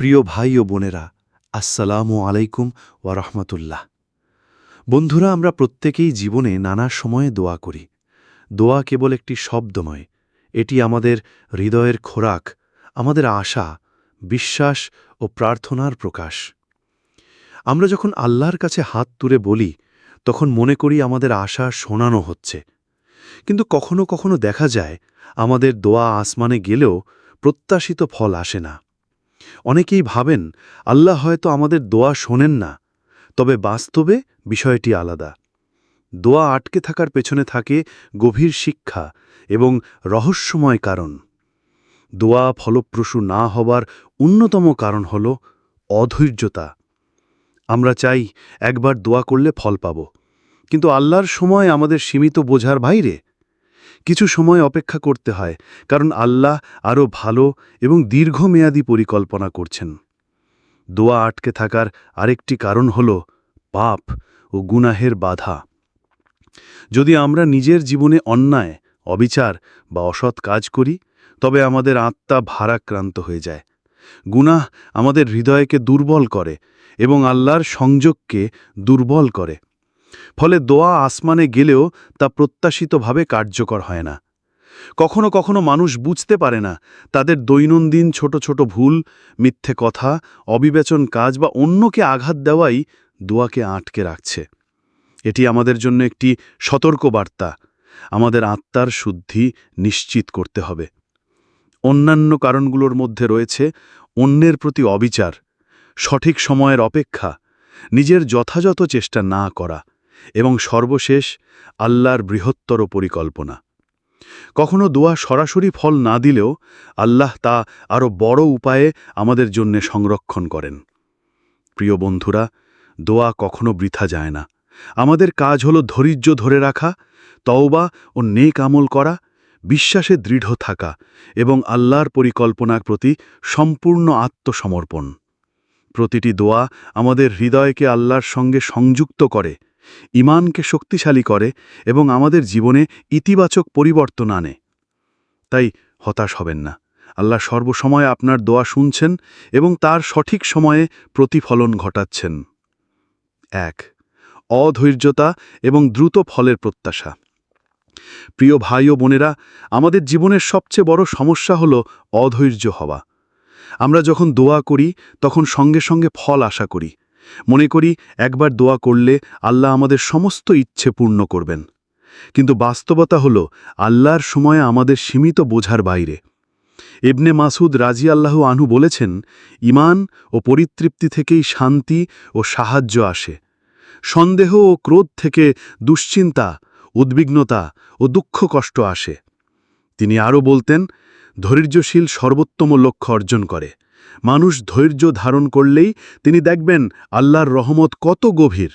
প্রিয় ভাই ও বোনেরা, আসসালামু আলাইকুম ওয়া রহমতুল্লাহ। বন্ধুরা, আমরা প্রত্যেকেই জীবনে নানা সময়ে দোয়া করি। দোয়া কেবল একটি শব্দ নয়, এটি আমাদের হৃদয়ের খোরাক, আমাদের আশা, বিশ্বাস ও প্রার্থনার প্রকাশ। আমরা যখন আল্লাহর কাছে হাত তুলে বলি, তখন মনে করি আমাদের আশা শোনানো হচ্ছে। কিন্তু কখনো কখনো দেখা যায়, আমাদের দোয়া আসমানে গেলেও প্রত্যাশিত ফল আসে না। অনেকেই ভাবেন, আল্লাহ হয়তো আমাদের দোয়া শোনেন না, তবে বাস্তবে বিষয়টি আলাদা। দোয়া আটকে থাকার পেছনে থাকে গভীর শিক্ষা এবং রহস্যময় কারণ। দোয়া ফলপ্রসূ না হবার অন্যতম কারণ হল অধৈর্যতা। আমরা চাই একবার দোয়া করলে ফল পাব, কিন্তু আল্লাহর সময় আমাদের সীমিত বোঝার বাইরে কিছু সময় অপেক্ষা করতে হয়, কারণ আল্লাহ আরও ভালো এবং দীর্ঘমেয়াদী পরিকল্পনা করছেন। দোয়া আটকে থাকার আরেকটি কারণ হল পাপ ও গুনাহের বাধা। যদি আমরা নিজের জীবনে অন্যায়, অবিচার বা অসৎ কাজ করি, তবে আমাদের আত্মা ভারাক্রান্ত হয়ে যায়। গুনাহ আমাদের হৃদয়কে দুর্বল করে এবং আল্লাহর সংযোগকে দুর্বল করে। ফলে দোয়া আসমানে গেলেও তা প্রত্যাশিতভাবে কার্যকর হয় না। কখনো কখনো মানুষ বুঝতে পারে না তাদের দৈনন্দিন ছোট ছোট ভুল, মিথ্যে কথা, অবিবেচন কাজ বা অন্যকে আঘাত দেওয়াই দোয়াকে আটকে রাখছে। এটি আমাদের জন্য একটি সতর্ক বার্তা আমাদের আত্মার শুদ্ধি নিশ্চিত করতে হবে। অন্যান্য কারণগুলোর মধ্যে রয়েছে অন্যের প্রতি অবিচার, সঠিক সময়ের অপেক্ষা, নিজের যথাযথ চেষ্টা না করা। এবং সর্বশেষ আল্লাহর বৃহত্তর পরিকল্পনা। কখনো দোয়া সরাসরি ফল না দিলেও আল্লাহ তা আরও বড় উপায়ে আমাদের জন্য সংরক্ষণ করেন। প্রিয় বন্ধুরা, দোয়া কখনো বৃথা যায় না। আমাদের কাজ হল ধৈর্য ধরে রাখা, তওবা ও নেক আমল করা, বিশ্বাসে দৃঢ় থাকা এবং আল্লাহর পরিকল্পনার প্রতি সম্পূর্ণ আত্মসমর্পণ। প্রতিটি দোয়া আমাদের হৃদয়কে আল্লাহর সঙ্গে সংযুক্ত করে ইমানকে শক্তিশালী করে এবং আমাদের জীবনে ইতিবাচক পরিবর্তন আনে। তাই হতাশ হবেন না। আল্লাহ সর্বসময় আপনার দোয়া শুনছেন এবং তার সঠিক সময়ে প্রতিফলন ঘটাচ্ছেন। এক, অধৈর্যতা এবং দ্রুত ফলের প্রত্যাশা। প্রিয় ভাই ও বোনেরা, আমাদের জীবনের সবচেয়ে বড় সমস্যা হল অধৈর্য হওয়া। আমরা যখন দোয়া করি, তখন সঙ্গে সঙ্গে ফল আশা করি। মনে করি একবার দোয়া করলে আল্লাহ আমাদের সমস্ত ইচ্ছে পূর্ণ করবেন। কিন্তু বাস্তবতা হল, আল্লাহর সময় আমাদের সীমিত বোঝার বাইরে। এবনে মাসুদ রাজি আল্লাহ আনহু বলেছেন, ইমান ও পরিতৃপ্তি থেকেই শান্তি ও সাহায্য আসে। সন্দেহ ও ক্রোধ থেকে দুশ্চিন্তা, উদ্বিগ্নতা ও দুঃখ কষ্ট আসে। তিনি আরও বলতেন, ধৈর্যশীল সর্বোত্তম লক্ষ্য অর্জন করে। মানুষ ধৈর্য ধারণ করলেই তিনি দেখবেন আল্লাহর রহমত কত গভীর।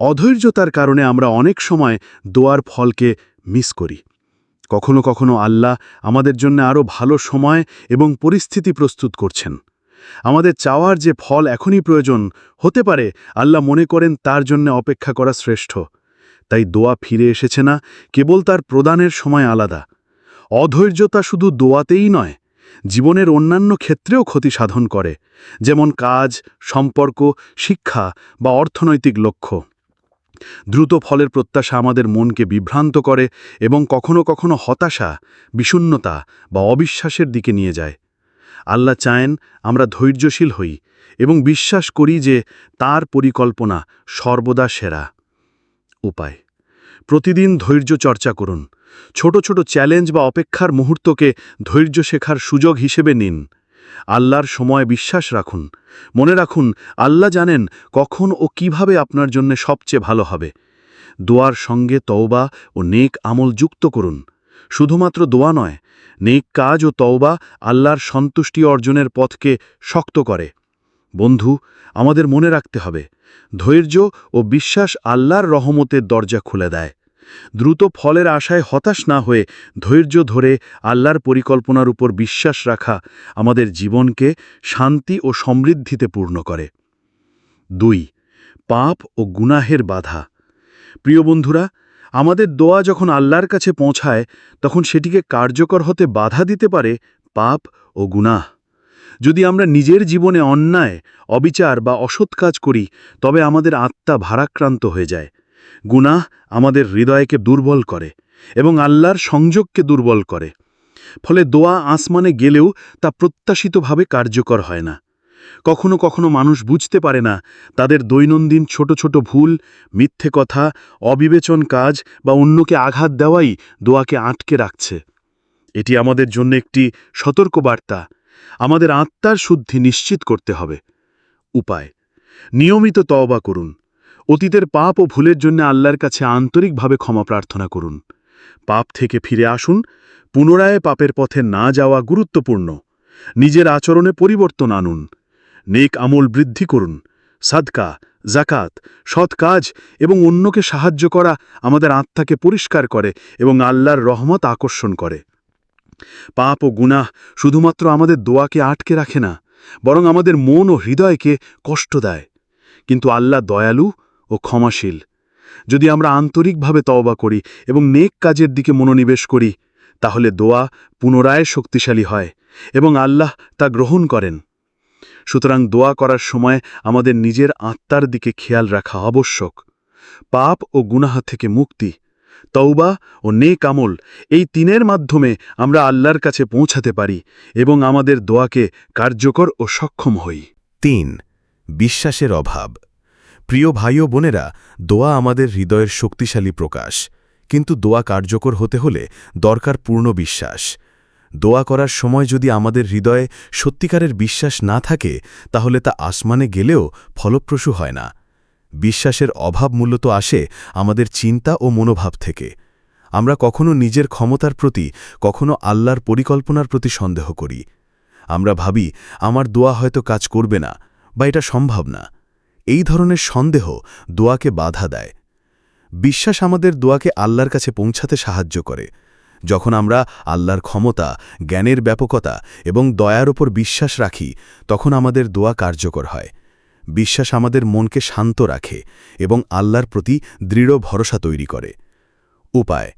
অধৈর্যতার কারণে আমরা অনেক সময় দোয়ার ফলকে মিস করি। কখনো কখনো আল্লাহ আমাদের জন্য আরও ভালো সময় এবং পরিস্থিতি প্রস্তুত করছেন। আমাদের চাওয়ার যে ফল এখনই প্রয়োজন হতে পারে, আল্লাহ মনে করেন তার জন্য অপেক্ষা করা শ্রেষ্ঠ। তাই দোয়া ফিরে এসেছে না, কেবল তার প্রদানের সময় আলাদা। অধৈর্যতা শুধু দোয়াতেই নয় জীবনের অন্যান্য ক্ষেত্রেও ক্ষতি সাধন করে, যেমন কাজ, সম্পর্ক, শিক্ষা বা অর্থনৈতিক লক্ষ্য। দ্রুত ফলের প্রত্যাশা আমাদের মনকে বিভ্রান্ত করে এবং কখনো কখনো হতাশা বিষণ্নতা বা অবিশ্বাসের দিকে নিয়ে যায়। আল্লাহ চায়েন আমরা ধৈর্যশীল হই এবং বিশ্বাস করি যে তার পরিকল্পনা সর্বদা সেরা। উপায়, প্রতিদিন ধৈর্য চর্চা করুন। ছোট ছোট চ্যালেঞ্জ বা অপেক্ষার মুহূর্তকে ধৈর্য শেখার সুযোগ হিসেবে নিন। আল্লাহর সময় বিশ্বাস রাখুন। মনে রাখুন, আল্লাহ জানেন কখন ও কীভাবে আপনার জন্য সবচেয়ে ভালো হবে। দোয়ার সঙ্গে তওবা ও নেক আমল যুক্ত করুন। শুধুমাত্র দোয়া নয়, নেক কাজ ও তওবা আল্লাহর সন্তুষ্টি অর্জনের পথকে শক্ত করে। বন্ধু, আমাদের মনে রাখতে হবে, ধৈর্য ও বিশ্বাস আল্লাহর রহমতের দরজা খুলে দেয়। দ্রুত ফলের আশায় হতাশ না হয়ে ধৈর্য ধরে আল্লাহর পরিকল্পনার উপর বিশ্বাস রাখা আমাদের জীবনকে শান্তি ও সমৃদ্ধিতে পূর্ণ করে। দুই, পাপ ও গুনাহের বাধা। প্রিয় বন্ধুরা, আমাদের দোয়া যখন আল্লাহর কাছে পৌঁছায়, তখন সেটিকে কার্যকর হতে বাধা দিতে পারে পাপ ও গুনাহ। যদি আমরা নিজের জীবনে অন্যায়, অবিচার বা অসৎ কাজ করি, তবে আমাদের আত্মা ভারাক্রান্ত হয়ে যায়। গুনাহ আমাদের হৃদয়কে দুর্বল করে এবং আল্লাহর সংযোগকে দুর্বল করে। ফলে দোয়া আসমানে গেলেও তা প্রত্যাশিতভাবে কার্যকর হয় না। কখনো কখনো মানুষ বুঝতে পারে না তাদের দৈনন্দিন ছোট ছোট ভুল, মিথ্যে কথা, অবিবেচন কাজ বা অন্যকে আঘাত দেওয়াই দোয়াকে আটকে রাখছে। এটি আমাদের জন্য একটি সতর্কবার্তা। আমাদের আত্মার শুদ্ধি নিশ্চিত করতে হবে। উপায় নিয়মিত তওবা করুন। অতীতের পাপ ও ভুলের জন্য আল্লাহর কাছে আন্তরিকভাবে ক্ষমা প্রার্থনা করুন। পাপ থেকে ফিরে আসুন, পুনরায় পাপের পথে না যাওয়া গুরুত্বপূর্ণ। নিজের আচরণে পরিবর্তন আনুন। নেক আমল বৃদ্ধি করুন। সাদকা জাকাত সৎ কাজ এবং অন্যকে সাহায্য করা আমাদের আত্মাকে পরিষ্কার করে এবং আল্লাহর রহমত আকর্ষণ করে। পাপ ও গুনাহ শুধুমাত্র আমাদের দোয়াকে আটকে রাখে না, বরং আমাদের মন ও হৃদয়কে কষ্ট দেয়। কিন্তু আল্লাহ দয়ালু ও ক্ষমাশীল। যদি আমরা আন্তরিকভাবে তওবা করি এবং নেক কাজের দিকে মনোনিবেশ করি, তাহলে দোয়া পুনরায় শক্তিশালী হয় এবং আল্লাহ তা গ্রহণ করেন। সুতরাং দোয়া করার সময় আমাদের নিজের আত্মার দিকে খেয়াল রাখা আবশ্যক। পাপ ও গুনাহ থেকে মুক্তি তৌবা ও নেক আমল এই তিনের মাধ্যমে আমরা আল্লাহর কাছে পৌঁছাতে পারি এবং আমাদের দোয়াকে কার্যকর ও সক্ষম হই। তিন, বিশ্বাসের অভাব। প্রিয় ভাই ও বোনেরা, দোয়া আমাদের হৃদয়ের শক্তিশালী প্রকাশ। কিন্তু দোয়া কার্যকর হতে হলে দরকার পূর্ণ বিশ্বাস। দোয়া করার সময় যদি আমাদের হৃদয়ে সত্যিকারের বিশ্বাস না থাকে, তাহলে তা আসমানে গেলেও ফলপ্রসূ হয় না। বিশ্বাসের অভাব মূলত আসে আমাদের চিন্তা ও মনোভাব থেকে। আমরা কখনো নিজের ক্ষমতার প্রতি, কখনো আল্লাহর পরিকল্পনার প্রতি সন্দেহ করি। আমরা ভাবি, আমার দোয়া হয়তো কাজ করবে না বা এটা সম্ভব না। এই ধরনের সন্দেহ দোয়াকে বাধা দেয়। বিশ্বাস আমাদের দোয়াকে আল্লাহর কাছে পৌঁছাতে সাহায্য করে। যখন আমরা আল্লাহর ক্ষমতা, জ্ঞানের ব্যাপকতা এবং দয়ার ওপর বিশ্বাস রাখি, তখন আমাদের দোয়া কার্যকর হয়। বিশ্বাস আমাদের মনকে শান্ত রাখে এবং আল্লাহর প্রতি দৃঢ় ভরসা তৈরি করে। উপায়,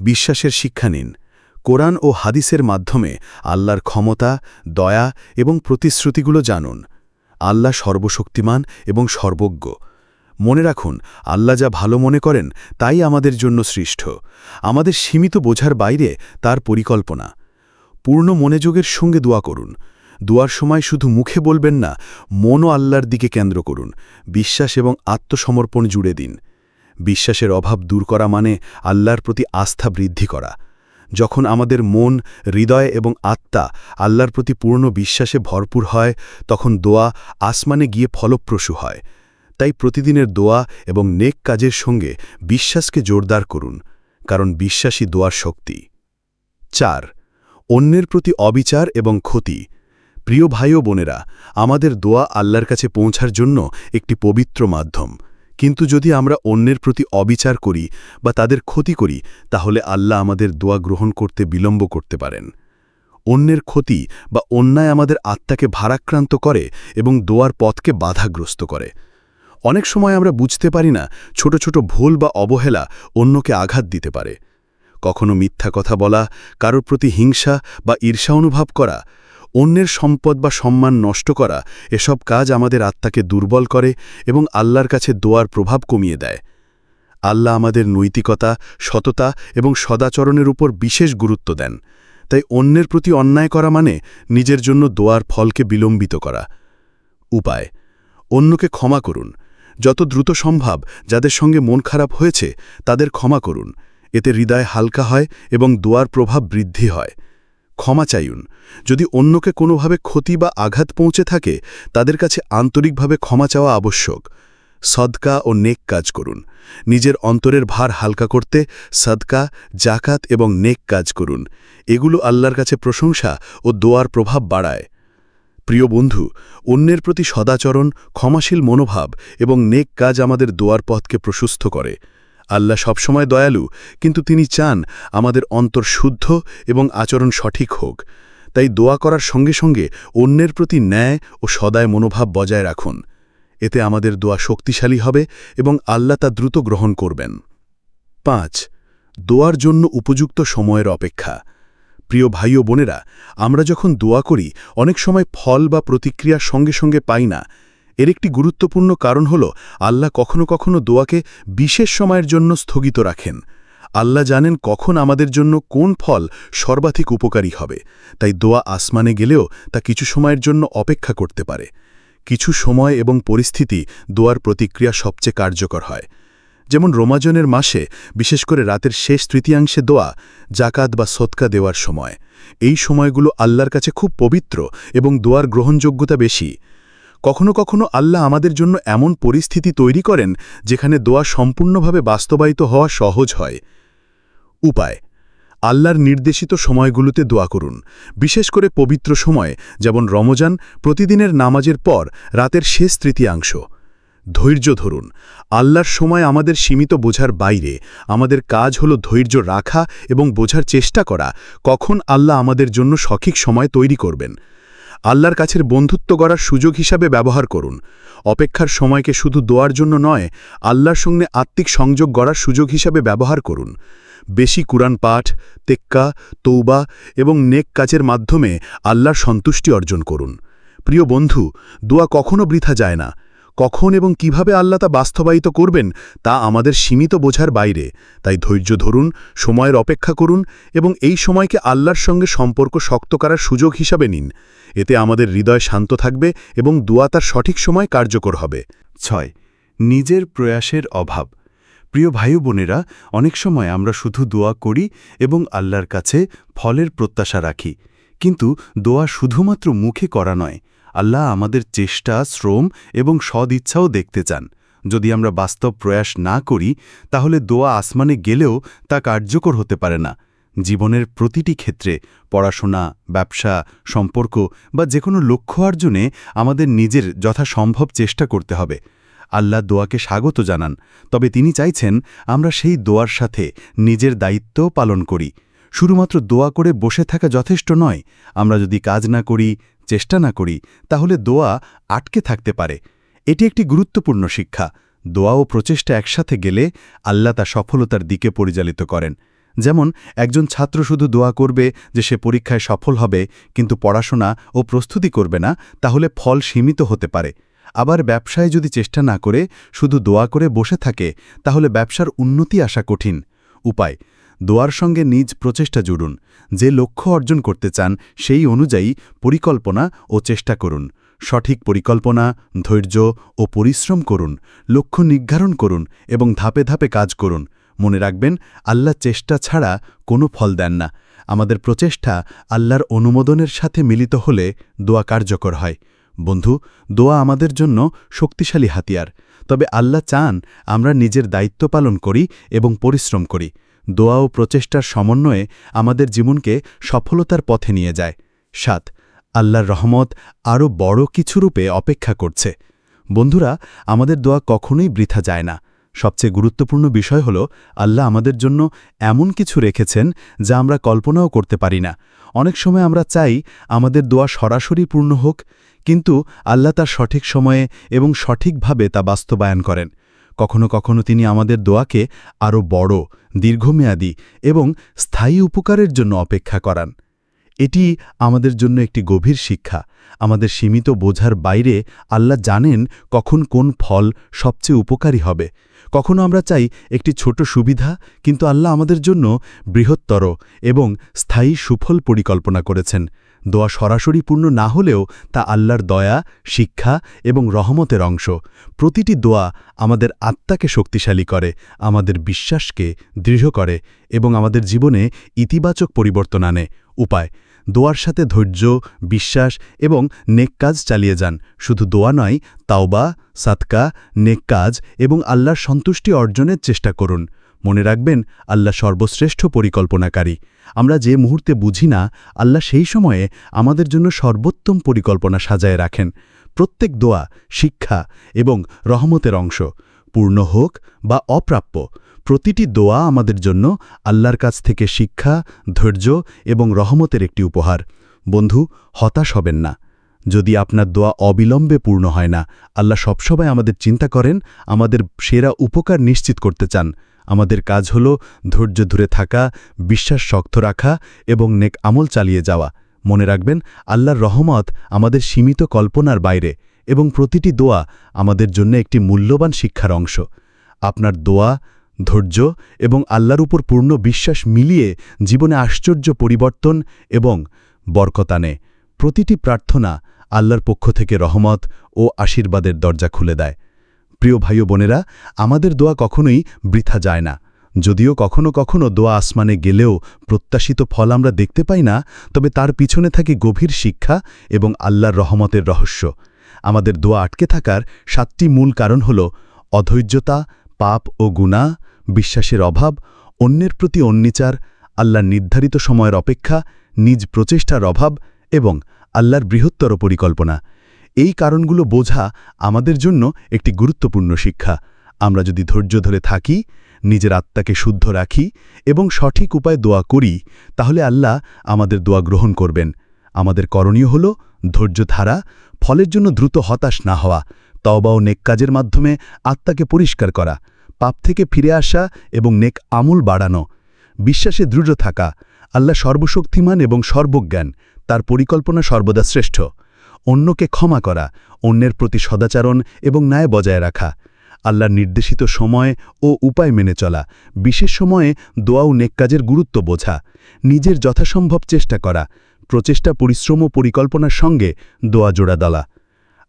বিশ্বাসের শিক্ষা নিন। কোরআন ও হাদিসের মাধ্যমে আল্লাহর ক্ষমতা, দয়া এবং প্রতিশ্রুতিগুলো জানুন। আল্লাহ সর্বশক্তিমান এবং সর্বজ্ঞ। মনে রাখুন, আল্লাহ যা ভালো মনে করেন, তাই আমাদের জন্য সৃষ্ট। আমাদের সীমিত বোঝার বাইরে তার পরিকল্পনা। পূর্ণ মনোযোগের সঙ্গে দোয়া করুন। দোয়ার সময় শুধু মুখে বলবেন না, মনও আল্লাহর দিকে কেন্দ্র করুন। বিশ্বাস এবং আত্মসমর্পণ জুড়ে দিন। বিশ্বাসের অভাব দূর করা মানে আল্লাহর প্রতি আস্থা বৃদ্ধি করা। যখন আমাদের মন, হৃদয় এবং আত্মা আল্লাহর প্রতি পূর্ণ বিশ্বাসে ভরপুর হয়, তখন দোয়া আসমানে গিয়ে ফলপ্রসূ হয়। তাই প্রতিদিনের দোয়া এবং নেক কাজের সঙ্গে বিশ্বাসকে জোরদার করুন, কারণ বিশ্বাসী দোয়ার শক্তি। চার, অন্যের প্রতি অবিচার এবং ক্ষতি। প্রিয় ভাই ও বোনেরা, আমাদের দোয়া আল্লাহর কাছে পৌঁছার জন্য একটি পবিত্র মাধ্যম। কিন্তু যদি আমরা অন্যের প্রতি অবিচার করি বা তাদের ক্ষতি করি, তাহলে আল্লাহ আমাদের দোয়া গ্রহণ করতে বিলম্ব করতে পারেন। অন্যের ক্ষতি বা অন্যায় আমাদের আত্মাকে ভারাক্রান্ত করে এবং দোয়ার পথকে বাধাগ্রস্ত করে। অনেক সময় আমরা বুঝতে পারি না, ছোট ছোট ভুল বা অবহেলা অন্যকে আঘাত দিতে পারে। কখনো মিথ্যা কথা বলা, কারোর প্রতি হিংসা বা ঈর্ষা অনুভব করা অন্যের সম্পদ বা সম্মান নষ্ট করা এসব কাজ আমাদের আত্মাকে দুর্বল করে এবং আল্লাহর কাছে দোয়ার প্রভাব কমিয়ে দেয়। আল্লাহ আমাদের নৈতিকতা, সততা এবং সদাচরণের উপর বিশেষ গুরুত্ব দেন। তাই অন্যের প্রতি অন্যায় করা মানে নিজের জন্য দোয়ার ফলকে বিলম্বিত করা। উপায়, অন্যকে ক্ষমা করুন। যত দ্রুত সম্ভব যাদের সঙ্গে মন খারাপ হয়েছে তাদের ক্ষমা করুন। এতে হৃদয় হালকা হয় এবং দোয়ার প্রভাব বৃদ্ধি হয়। ক্ষমা চাইুন যদি অন্যকে কোনোভাবে ক্ষতি বা আঘাত পৌঁছে থাকে, তাদের কাছে আন্তরিকভাবে ক্ষমা চাওয়া আবশ্যক। সদকা ও নেক কাজ করুন। নিজের অন্তরের ভার হালকা করতে সদকা, জাকাত এবং নেক কাজ করুন। এগুলো আল্লাহর কাছে প্রশংসা ও দোয়ার প্রভাব বাড়ায়। প্রিয় বন্ধু, অন্যের প্রতি সদাচরণ, ক্ষমাশীল মনোভাব এবং নেক কাজ আমাদের দোয়ার পথকে প্রশস্ত করে। আল্লাহ সবসময় দয়ালু, কিন্তু তিনি চান আমাদের অন্তর শুদ্ধ এবং আচরণ সঠিক হোক। তাই দোয়া করার সঙ্গে সঙ্গে অন্যের প্রতি ন্যায় ও সদায় মনোভাব বজায় রাখুন। এতে আমাদের দোয়া শক্তিশালী হবে এবং আল্লাহ তা দ্রুত গ্রহণ করবেন। পাঁচ, দোয়ার জন্য উপযুক্ত সময়ের অপেক্ষা। প্রিয় ভাই ও বোনেরা, আমরা যখন দোয়া করি, অনেক সময় ফল বা প্রতিক্রিয়া সঙ্গে সঙ্গে পাই না। এর একটি গুরুত্বপূর্ণ কারণ হল, আল্লাহ কখনো কখনো দোয়াকে বিশেষ সময়ের জন্য স্থগিত রাখেন। আল্লাহ জানেন কখন আমাদের জন্য কোন ফল সর্বাধিক উপকারী হবে, তাই দোয়া আসমানে গেলেও তা কিছু সময়ের জন্য অপেক্ষা করতে পারে। কিছু সময় এবং পরিস্থিতি দোয়ার প্রতিক্রিয়া সবচেয়ে কার্যকর হয়। যেমন রোমাজনের মাসে, বিশেষ করে রাতের শেষ তৃতীয়াংশে দোয়া জাকাত বা সৎকা দেওয়ার সময়। এই সময়গুলো আল্লাহর কাছে খুব পবিত্র এবং দোয়ার গ্রহণযোগ্যতা বেশি। কখনো কখনো আল্লাহ আমাদের জন্য এমন পরিস্থিতি তৈরি করেন যেখানে দোয়া সম্পূর্ণভাবে বাস্তবায়িত হওয়া সহজ হয়। উপায়, আল্লাহর নির্দেশিত সময়গুলোতে দোয়া করুন, বিশেষ করে পবিত্র সময়, যেমন রমজান, প্রতিদিনের নামাজের পর রাতের শেষ তৃতীয়াংশ। ধৈর্য ধরুন, আল্লাহর সময় আমাদের সীমিত বোঝার বাইরে, আমাদের কাজ হল ধৈর্য রাখা এবং বোঝার চেষ্টা করা, কখন আল্লাহ আমাদের জন্য সঠিক সময় তৈরি করবেন। আল্লাহর কাছের বন্ধুত্ব গড়ার সুযোগ হিসাবে ব্যবহার করুন। অপেক্ষার সময়কে শুধু দোয়ার জন্য নয়, আল্লাহর সঙ্গে আত্মিক সংযোগ গড়ার সুযোগ হিসাবে ব্যবহার করুন। বেশি কুরআন পাঠ, তেক্কা, তৌবা এবং নেক কাজের মাধ্যমে আল্লাহর সন্তুষ্টি অর্জন করুন। প্রিয় বন্ধু, দোয়া কখনো বৃথা যায় না। কখন এবং কীভাবে আল্লাহ তা বাস্তবায়িত করবেন তা আমাদের সীমিত বোঝার বাইরে। তাই ধৈর্য ধরুন, সময়ের অপেক্ষা করুন এবং এই সময়কে আল্লাহর সঙ্গে সম্পর্ক শক্ত করার সুযোগ হিসাবে নিন। এতে আমাদের হৃদয় শান্ত থাকবে এবং দোয়া তার সঠিক সময় কার্যকর হবে। ছয়, নিজের প্রয়াসের অভাব। প্রিয় ভাই বোনেরা, অনেক সময় আমরা শুধু দোয়া করি এবং আল্লাহর কাছে ফলের প্রত্যাশা রাখি। কিন্তু দোয়া শুধুমাত্র মুখে করা নয় আল্লাহ আমাদের চেষ্টা, শ্রম এবং সদিচ্ছাও দেখতে চান। যদি আমরা বাস্তব প্রয়াস না করি, তাহলে দোয়া আসমানে গেলেও তা কার্যকর হতে পারে না। জীবনের প্রতিটি ক্ষেত্রে পড়াশোনা, ব্যবসা, সম্পর্ক বা যে কোনো লক্ষ্য অর্জনে আমাদের নিজের যথাসম্ভব চেষ্টা করতে হবে। আল্লাহ দোয়াকে স্বাগত জানান, তবে তিনি চাইছেন আমরা সেই দোয়ার সাথে নিজের দায়িত্বও পালন করি। শুধুমাত্র দোয়া করে বসে থাকা যথেষ্ট নয়, আমরা যদি কাজ না করি চেষ্টা না করি, তাহলে দোয়া আটকে থাকতে পারে। এটি একটি গুরুত্বপূর্ণ শিক্ষা। দোয়া ও প্রচেষ্টা একসাথে গেলে আল্লাহ তা সফলতার দিকে পরিচালিত করেন। যেমন, একজন ছাত্র শুধু দোয়া করবে যে সে পরীক্ষায় সফল হবে, কিন্তু পড়াশোনা ও প্রস্তুতি করবে না, তাহলে ফল সীমিত হতে পারে। আবার ব্যবসায় যদি চেষ্টা না করে, শুধু দোয়া করে বসে থাকে, তাহলে ব্যবসার উন্নতি আসা কঠিন। উপায় দোয়ার সঙ্গে নিজ প্রচেষ্টা জুড়ুন। যে লক্ষ্য অর্জন করতে চান, সেই অনুযায়ী পরিকল্পনা ও চেষ্টা করুন। সঠিক পরিকল্পনা, ধৈর্য ও পরিশ্রম করুন। লক্ষ্য নির্ধারণ করুন এবং ধাপে ধাপে কাজ করুন। মনে রাখবেন, আল্লাহ চেষ্টা ছাড়া কোনো ফল দেন না। আমাদের প্রচেষ্টা আল্লাহর অনুমোদনের সাথে মিলিত হলে দোয়া কার্যকর হয়। বন্ধু, দোয়া আমাদের জন্য শক্তিশালী হাতিয়ার। তবে আল্লাহ চান আমরা নিজের দায়িত্ব পালন করি এবং পরিশ্রম করি। দোয়া ও প্রচেষ্টার সমন্বয়ে আমাদের জীবনকে সফলতার পথে নিয়ে যায়। সাত, আল্লাহর রহমত আরও বড় কিছু রূপে অপেক্ষা করছে। বন্ধুরা, আমাদের দোয়া কখনোই বৃথা যায় না। সবচেয়ে গুরুত্বপূর্ণ বিষয় হল, আল্লাহ আমাদের জন্য এমন কিছু রেখেছেন যা আমরা কল্পনাও করতে পারি না। অনেক সময় আমরা চাই আমাদের দোয়া সরাসরি পূর্ণ হোক, কিন্তু আল্লাহ তার সঠিক সময়ে এবং সঠিকভাবে তা বাস্তবায়ন করেন। কখনো কখনো তিনি আমাদের দোয়াকে আরও বড়, দীর্ঘমেয়াদী এবং স্থায়ী উপকারের জন্য অপেক্ষা করান। এটি আমাদের জন্য একটি গভীর শিক্ষা, আমাদের সীমিত বোঝার বাইরে আল্লাহ জানেন কখন কোন ফল সবচেয়ে উপকারী হবে। কখনো আমরা চাই একটি ছোট সুবিধা, কিন্তু আল্লাহ আমাদের জন্য বৃহত্তর এবং স্থায়ী সুফল পরিকল্পনা করেছেন। দোয়া সরাসরি পূর্ণ না হলেও তা আল্লাহর দয়া, শিক্ষা এবং রহমতের অংশ। প্রতিটি দোয়া আমাদের আত্মাকে শক্তিশালী করে, আমাদের বিশ্বাসকে দৃঢ় করে এবং আমাদের জীবনে ইতিবাচক পরিবর্তন আনে। উপায়, দোয়ার সাথে ধৈর্য, বিশ্বাস এবং নেক কাজ চালিয়ে যান। শুধু দোয়া নয়, তাওবা সাতকা নেক কাজ এবং আল্লাহর সন্তুষ্টি অর্জনের চেষ্টা করুন। মনে রাখবেন, আল্লাহ সর্বশ্রেষ্ঠ পরিকল্পনাকারী। আমরা যে মুহূর্তে বুঝি না, আল্লাহ সেই সময়ে আমাদের জন্য সর্বোত্তম পরিকল্পনা সাজায় রাখেন। প্রত্যেক দোয়া, শিক্ষা এবং রহমতের অংশ, পূর্ণ হোক বা অপ্রাপ্য, প্রতিটি দোয়া আমাদের জন্য আল্লাহর কাছ থেকে শিক্ষা, ধৈর্য এবং রহমতের একটি উপহার। বন্ধু, হতাশ হবেন না। যদি আপনার দোয়া অবিলম্বে পূর্ণ হয় না, আল্লাহ সবসময় আমাদের চিন্তা করেন, আমাদের সেরা উপকার নিশ্চিত করতে চান। আমাদের কাজ হল ধৈর্য ধরে থাকা, বিশ্বাস শক্ত রাখা এবং নেক আমল চালিয়ে যাওয়া। মনে রাখবেন, আল্লাহর রহমত আমাদের সীমিত কল্পনার বাইরে এবং প্রতিটি দোয়া আমাদের জন্য একটি মূল্যবান শিক্ষার অংশ। আপনার দোয়া, ধৈর্য এবং আল্লাহর উপর পূর্ণ বিশ্বাস মিলিয়ে জীবনে আশ্চর্য পরিবর্তন এবং বরকত আনে। প্রতিটি প্রার্থনা আল্লাহর পক্ষ থেকে রহমত ও আশীর্বাদের দরজা খুলে দেয়। প্রিয় ভাই বোনেরা, আমাদের দোয়া কখনোই বৃথা যায় না। যদিও কখনো কখনো দোয়া আসমানে গেলেও প্রত্যাশিত ফল আমরা দেখতে পাই না, তবে তার পিছনে থাকে গভীর শিক্ষা এবং আল্লাহর রহমতের রহস্য। আমাদের দোয়া আটকে থাকার সাতটি মূল কারণ হল অধৈর্যতা, পাপ ও গুণা বিশ্বাসের অভাব, অন্যের প্রতি অন্নিচার আল্লাহর নির্ধারিত সময়ের অপেক্ষা, নিজ প্রচেষ্টার অভাব এবং আল্লাহর বৃহত্তর পরিকল্পনা। এই কারণগুলো বোঝা আমাদের জন্য একটি গুরুত্বপূর্ণ শিক্ষা। আমরা যদি ধৈর্য ধরে থাকি, নিজের আত্মাকে শুদ্ধ রাখি এবং সঠিক উপায়ে দোয়া করি, তাহলে আল্লাহ আমাদের দোয়া গ্রহণ করবেন। আমাদের করণীয় হল ধৈর্য ধারা, ফলের জন্য দ্রুত হতাশ না হওয়া, তওবা ও নেক কাজের মাধ্যমে আত্মাকে পরিষ্কার করা, পাপ থেকে ফিরে আসা এবং নেক আমূল বাড়ানো। বিশ্বাসে দৃঢ় থাকা, আল্লাহ সর্বশক্তিমান এবং সর্বজ্ঞান, তার পরিকল্পনা সর্বদা শ্রেষ্ঠ। অন্যকে ক্ষমা করা, অন্যের প্রতি সদাচারণ এবং ন্যায় বজায় রাখা, আল্লাহর নির্দেশিত সময় ও উপায় মেনে চলা, বিশেষ সময়ে দোয়া ও নেক কাজের গুরুত্ব বোঝা, নিজের যথাসম্ভব চেষ্টা করা, প্রচেষ্টা, পরিশ্রম ও পরিকল্পনার সঙ্গে দোয়া জোড়া দলা।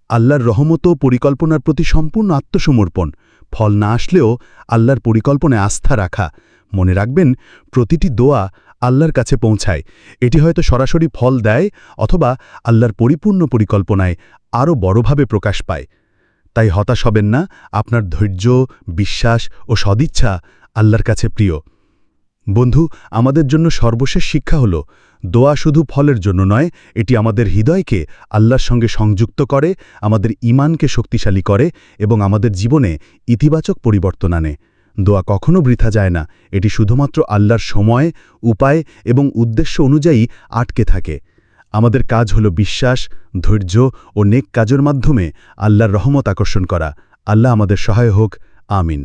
আল্লাহর রহমত ও পরিকল্পনার প্রতি সম্পূর্ণ আত্মসমর্পণ, ফল না আসলেও আল্লাহর পরিকল্পনায় আস্থা রাখা। মনে রাখবেন, প্রতিটি দোয়া আল্লাহর কাছে পৌঁছায়। এটি হয়তো সরাসরি ফল দেয় অথবা আল্লাহর পরিপূর্ণ পরিকল্পনায় আরও বড়ভাবে প্রকাশ পায়। তাই হতাশ হবেন না, আপনার ধৈর্য, বিশ্বাস ও সদিচ্ছা আল্লাহর কাছে প্রিয়। বন্ধু, আমাদের জন্য সর্বশেষ শিক্ষা হল, দোয়া শুধু ফলের জন্য নয়, এটি আমাদের হৃদয়কে আল্লাহর সঙ্গে সংযুক্ত করে, আমাদের ইমানকে শক্তিশালী করে এবং আমাদের জীবনে ইতিবাচক পরিবর্তন আনে। দোয়া কখনও বৃথা যায় না। এটি শুধুমাত্র আল্লাহর সময়, উপায় এবং উদ্দেশ্য অনুযায়ী আটকে থাকে। আমাদের কাজ হল বিশ্বাস, ধৈর্য ও নেক কাজের মাধ্যমে আল্লাহর রহমত আকর্ষণ করা। আল্লাহ আমাদের সহায় হোক আমিন।